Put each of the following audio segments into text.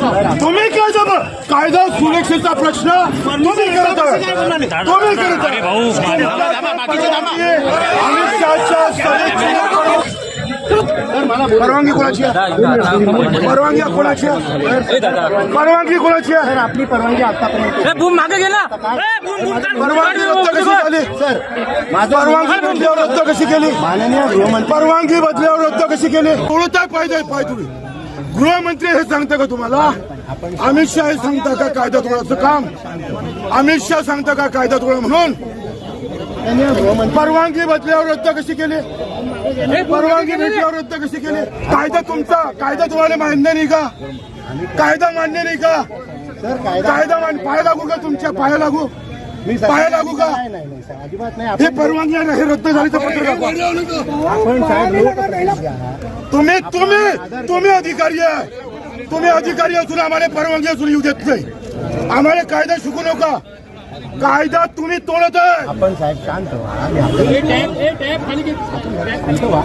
तुम्ही काय कायदा सुरक्षेचा प्रश्न? तुम्ही करत तुम्ही करत अमित शहाच्या परवानगी कोणाची आहे? परवानगी कोणाची आहे? परवानगी कोणाची आहे? आपली परवानगी आतापर्यंत मागे काढ. परवानगी रद्द कशी झाली? सर माझं परवानगी बदल्यावर रद्द कशी केली? माननीय परवानगी बदल्यावर रद्द कशी केली? कोणता पाहिजे पाय तुम्ही. गृहमंत्री हे सांगता का तुम्हाला? अमित शहा हे सांगता का कायदा तोडाचं काम? अमित शहा सांगता का कायदा तोडा म्हणून? परवानगी बदल्यावर रद्द कशी केली? परवानगी भेटल्यावर रद्द कशी केली? कायदा तुमचा. कायदा तुम्हाला मान्य नाही का? कायदा मान्य नाही का? कायदा मान पाया लागू का तुमच्या? पाया लागू. पाया लागू का? नाही अजिबात हे परवानगी हे रद्द झाली तर पत्र दाखवा. आपण साहेब लोकप्रतिनिधी आहात तुम्ही तुम्ही तुम्ही अधिकारी आहे. तुम्ही अधिकारी असून आम्हाला परवानगी असून येऊ देत नाही. आम्हाला कायदा शिकू नका. कायदा तुम्ही तोडत आहे. आपण साहेब शांत व्हा. मी आपल्याला- शांत व्हा.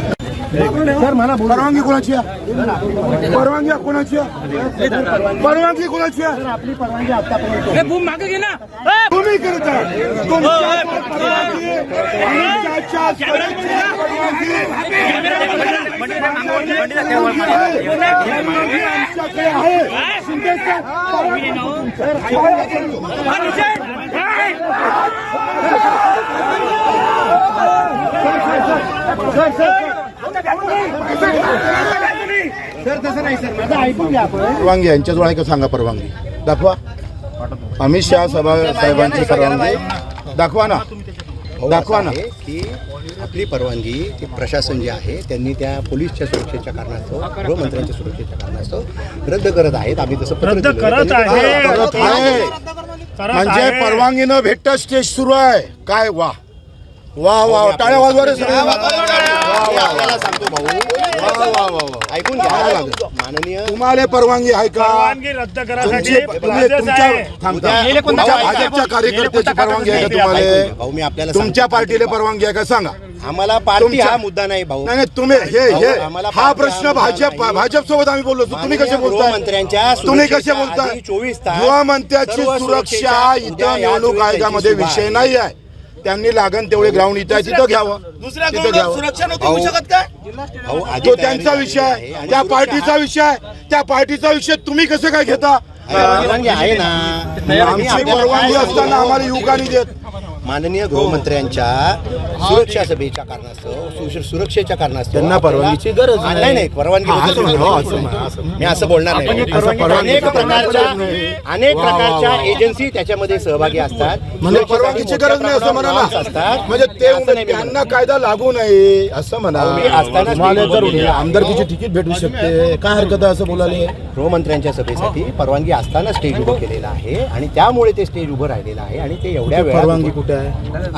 सर मला बोलू. परवानगी कोणाची आहे? परवानगी कोणाची आहे? परवानगी कोणाची आहे? सर आपली परवानगी आतापर्यंत बूम मागे घे ना. तुम्ही करत आहे. आहे परवानगी. हा, निषेध. ए, सर सर. सर तसं नाही सर. माझं ऐकून घ्या आपण. परवानगी यांच्याजवळ आहे का सांगा परवानगी? दाखवा. अमित शहा सभा साहेबांची परवानगी. दाखवा ना. दाखवा ना. की आपली परवानगी ती प्रशासन जे आहे त्यांनी त्या पोलीसच्या सुरक्षेच्या कारणास्तव गृहमंत्र्यांच्या सुरक्षेच्या कारणास्तव रद्द करत आहेत. आम्ही तसं ते करत आहे. म्हणजे परवानगी न भेटता स्टेज सुरू आहे. काय वा? वा वा टाळ्या वाजवा रे आपल्याला सांगतो. भाऊ. ऐकून घ्या माननीय. तुम्हाला परवानगी आहे का? परवानगी रद्द करायसाठी तुमची तुम्ही- तुमच्या थांबता. उद्या- तुमच्या भाऊ, भाजपच्या कार्यकर्त्याची परवानगी आहे का तुम्हाला? भाऊ मी आपल्याला तुमच्या सांगतो. पार्टीला परवानगी आहे का? सांगा. आम्हाला पार्टी तुमच्या- हा मुद्दा नाही भाऊ. नाही नाही तुम्ही हे भाऊ, हे आम्हाला हा पार्टी प्रश्न भाजप नाही. भाजप सोबत आम्ही बोललो होतो. तुम्ही कसे माननीय बोलताय? गृहमंत्र्यांच्या तुम्ही कसे सुरक्षेच्या बोलताय? आधी 24 तास गृहमंत्र्याची सर्व सुरक्षा सुरक्षेच्या इथं उद्या या निवडणूक चोवीस आयोगामध्ये तारखेची विषय सुरुवात. नाही आहे त्यांनी लागण तेवढे ग्राउंड इथं आहे तिथं घ्यावं तिथं घ्यावं आधी तो त्यांचा विषय आहे त्या पार्टीचा विषय आहे त्या पार्टीचा विषय तुम्ही कसं काय घेता परवानगी आहे ना आम्ही आमची परवानगी असताना? आम्हाला युवकांनी देत माननीय गृहमंत्र्यांच्या सुरक्षा सभेच्या कारणास्तव सु- सुरक्षेच्या कारणास्तव त्यांना परवानगीची गरज हा, नाही. नाही नाही परवानगी हा, मी असं बोलणार नाही. अनेक प्रकारच्या. अनेक प्रकारच्या. एजन्सी त्याच्यामध्ये सहभागी असतात. म्हणजे परवानगीची गरज नाही असं म्हणा प्रमाणावर norms ना असतात. म्हणजे ते त्यांना. कायदा लागू नये असं म्हणा. असताना. आमदारकीची तिकीट भेटू शकते. काय हरकत आहे असं बोलायला? गृहमंत्र्यांच्या सभेसाठी परवानगी असताना स्टेज उभं केलेलं आहे आणि त्यामुळे ते स्टेज उभं राहिलेलं आहे आणि ते एवढ्या वेळात परवानगी कुठे आहे